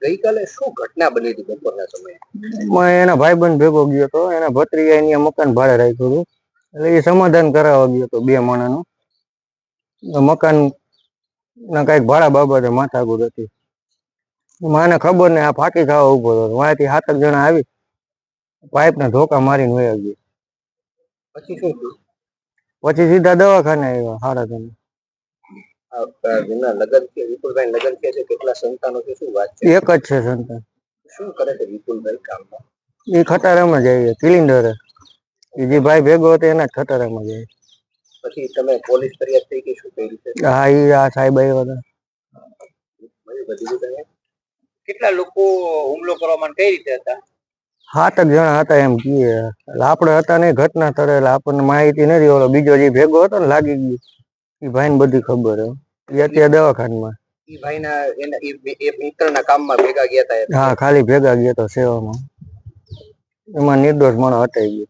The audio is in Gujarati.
ગઈકાલે શું ઘટના બની હતી બપોરના સમયે? એના ભાઈબંધ ભેગો ગયો હતો. એના ભત્રીએ અહીંયા મકાન ભાડે રાખ્યું હતું. એટલે એ સમાધાન કરાવવા ગયો હતો બે માણાનું મકાન ના કંઈક ભાડા બાબતે માથાકૂટ હતી. મને ખબર ને આ ફાંકી ખાવા ઊભો હતો. વાંથી સાત જણા આવી પાઇપ ને ધોકા મારીને વયા ગયા. પછી શું પછી સીધા દવાખાને આવ્યા સારા જેમના લગ્ન કે વિપુલભાઈ લગન કે છે કેટલા સંતાનો છે શું વાત છે? એક જ છે સંતાન. શું કરે છે વિપુલભાઈ કામમાં? એ ખટારામાં જઈએ કિલિન્ડર એ જે ભાઈ ભેગો હતો એના ખટારામાં જઈએ પછી તમે પોલીસ ફરિયાદ થઈ કે શું કરી છે? હા એ આ સાહેબ આવ્યો હતા. કેટલા લોકો હુમલો કરવા માટે કઈ રીતે હતા? સાત જણા હતા એમ કીએ. આપણે હતા નહીં ઘટના સ્થળે એટલે આપણને માહિતી નથી ઓલો બીજો જે ભેગો હતો ને લાગી ગયું. એ ભાઈને બધી ખબર હે. અત્યારે દવાખાનામાં. એ ભાઈના એના એ- એ મિત્રના કામમાં ભેગા ગયા હતા હા ખાલી ભેગા ગયા હતા સેવામાં. એમાં નિર્દોષ માણસ હટાઈ ગયો.